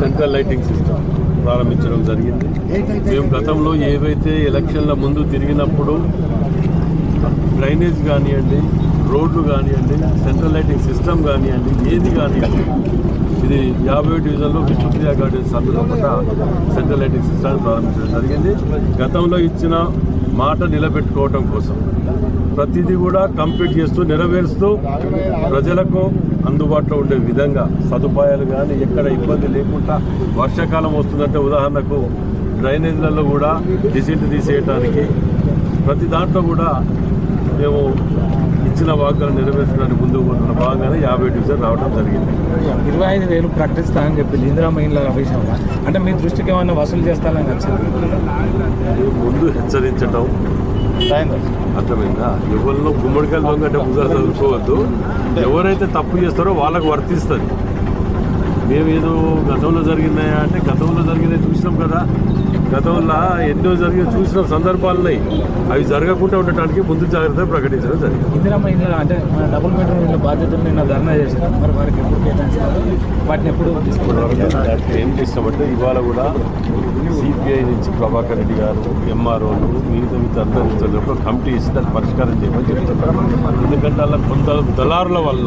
Central lighting system ప్రారంభించడం జరిగింది. మేము గతంలో ఏవైతే ఎలక్షన్ల ముందు తిరిగినప్పుడు డ్రైనేజ్ కానివ్వండి రోడ్లు కానివ్వండి సెంట్రల్ లైటింగ్ సిస్టమ్ కానివ్వండి ఏది కానివ్వండి ఇది యాభై డివిజన్లో విష్ణుప్రియ గార్డెన్స్ అందులో కూడా సెంట్రల్ లైటింగ్ సిస్టమ్ ప్రారంభించడం జరిగింది. గతంలో ఇచ్చిన మాట నిలబెట్టుకోవటం కోసం. ప్రతిదీ కూడా కంప్లీట్ చేస్తూ నెరవేరుస్తూ ప్రజలకు అందుబాటులో ఉండే విధంగా సదుపాయాలు కానీ ఎక్కడ ఇబ్బంది లేకుండా వర్షాకాలం వస్తుందంటే ఉదాహరణకు డ్రైనేజ్లలో కూడా డిసిట్ తీసేయటానికి ప్రతి దాంట్లో కూడా మేము ఇచ్చిన వాగ్దానం నెరవేర్చడానికి ముందుకు పోతున్న భాగంగానే యాభై డివిజన్ రావడం జరిగింది. ఇరవై ఐదు వేలు ప్రకటిస్తానని చెప్పింది ఇందిరా మహిళల విషయంలో అంటే మీ దృష్టికి ఏమైనా వసూలు చేస్తానని వచ్చింది హెచ్చరించటం అర్థమైందా? ఎవరిలో గుమ్మడికాయలు దొంగ ముగ్గురు చదువుకోవద్దు. ఎవరైతే తప్పు చేస్తారో వాళ్ళకు వర్తిస్తుంది. మేము ఏదో గతంలో జరిగినాయా అంటే గతంలో జరిగినాయి చూసినాం కదా. గతంలో ఎన్నో జరిగిన చూసిన సందర్భాలు ఉన్నాయి అవి జరగకుండా ఉండటానికి ముందు జాగ్రత్త ప్రకటించడం జరిగింది. ఇందిరా మహిళల అంటే మన డబుల్ బెడ్రూమ్ ఇళ్ళ బాధ్యతలు నిన్న ధర్నా చేశారు. మరి వారికి ఎప్పుడు వాటిని ఎప్పుడు తీసుకుంటారు? ఏం చేసినామంటే ఇవాళ కూడా సిపిఐ నుంచి ప్రభాకర్ రెడ్డి గారు ఎంఆర్ఓలు మిగతా మిగతా అందరూ కమిటీ ఇస్తే దాన్ని పరిష్కారం చేయమని చెప్తున్నారు. ఎందుకంటే అలా కొంత దళారుల వల్ల